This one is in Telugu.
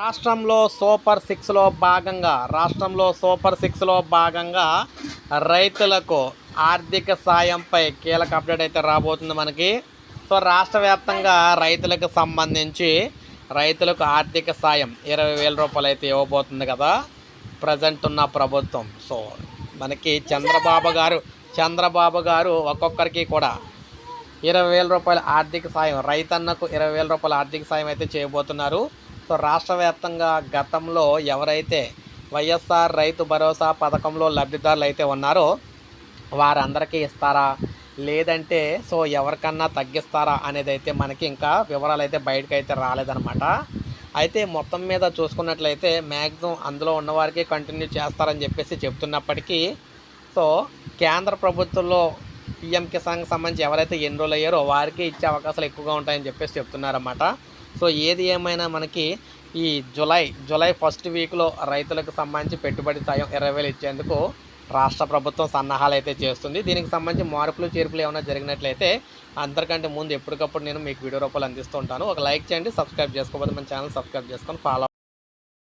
రాష్ట్రంలో సూపర్ సిక్స్లో భాగంగా రాష్ట్రంలో సూపర్ సిక్స్లో భాగంగా రైతులకు ఆర్థిక సాయంపై కీలక అప్డేట్ అయితే రాబోతుంది మనకి. సో రాష్ట్ర వ్యాప్తంగా రైతులకు సంబంధించి రైతులకు ఆర్థిక సాయం ఇరవై వేల రూపాయలు అయితే ఇవ్వబోతుంది కదా. ప్రజెంట్ ఉన్న ప్రభుత్వం. సో మనకి చంద్రబాబు గారు చంద్రబాబు గారు ఒక్కొక్కరికి కూడా ఇరవై వేల రూపాయల ఆర్థిక సాయం రైతన్నకు ఇరవై వేల రూపాయల ఆర్థిక సాయం అయితే చేయబోతున్నారు. సో రాష్ట్ర వ్యాప్తంగా గతంలో ఎవరైతే వైఎస్ఆర్ రైతు భరోసా పథకంలో లబ్ధిదారులు అయితే ఉన్నారో వారందరికీ ఇస్తారా? లేదంటే సో ఎవరికన్నా తగ్గిస్తారా అనేది అయితే మనకి ఇంకా వివరాలు అయితే బయటకు అయితే రాలేదనమాట అయితే మొత్తం మీద చూసుకున్నట్లయితే మ్యాక్సిమం అందులో ఉన్నవారికి కంటిన్యూ చేస్తారని చెప్పేసి చెప్తున్నప్పటికీ సో కేంద్ర ప్రభుత్వంలో పిఎం కిసాన్కి సంబంధించి ఎవరైతే ఎన్రోల్ అయ్యారో వారికి ఇచ్చే అవకాశాలు ఎక్కువగా ఉంటాయని చెప్పేసి చెప్తున్నారన్నమాట. సో ఏది ఏమైనా మనకి ఈ జులై జులై ఫస్ట్ వీక్లో రైతులకు సంబంధించి పెట్టుబడి సాయం ఇరవై వేలు ఇచ్చేందుకు రాష్ట్ర ప్రభుత్వం సన్నాహాలు అయితే చేస్తుంది. దీనికి సంబంధించి మార్పులు చేర్పులు ఏమైనా జరిగినట్లయితే అందరికంటే ముందు ఎప్పటికప్పుడు నేను మీకు వీడియో రూపాయలు అందిస్తూ ఉంటాను. ఒక లైక్ చేయండి సబ్స్క్రైబ్ చేసుకోకపోతే మన ఛానల్ సబ్స్క్రైబ్ చేసుకొని ఫాలో